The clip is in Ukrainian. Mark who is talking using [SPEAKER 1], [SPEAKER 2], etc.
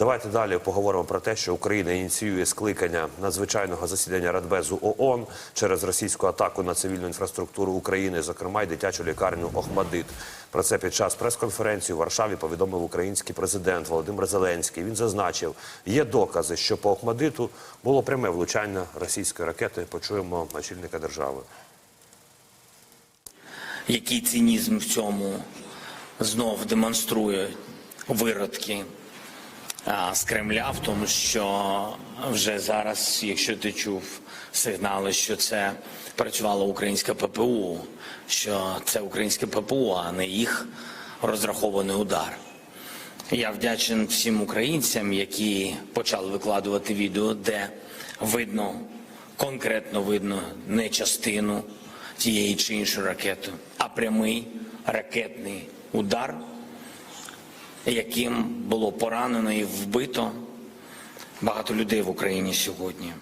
[SPEAKER 1] Давайте далі поговоримо про те, що Україна ініціює скликання надзвичайного засідання Радбезу ООН через російську атаку на цивільну інфраструктуру України, зокрема й дитячу лікарню Охмадит. Про це під час прес-конференції у Варшаві повідомив український президент Володимир Зеленський. Він зазначив, є докази, що по Охмадиту було пряме влучання російської ракети. Почуємо очільника держави.
[SPEAKER 2] який цинізм в цьому знов демонструє виродки з Кремля, в тому, що вже зараз, якщо ти чув сигнали, що це працювало українське ППУ, що це українське ППУ, а не їх розрахований удар. Я вдячен всім українцям, які почали викладувати відео, де видно, конкретно видно не частину тієї чи іншої ракети, а прямий ракетний удар, яким було поранено і вбито багато людей в Україні сьогодні.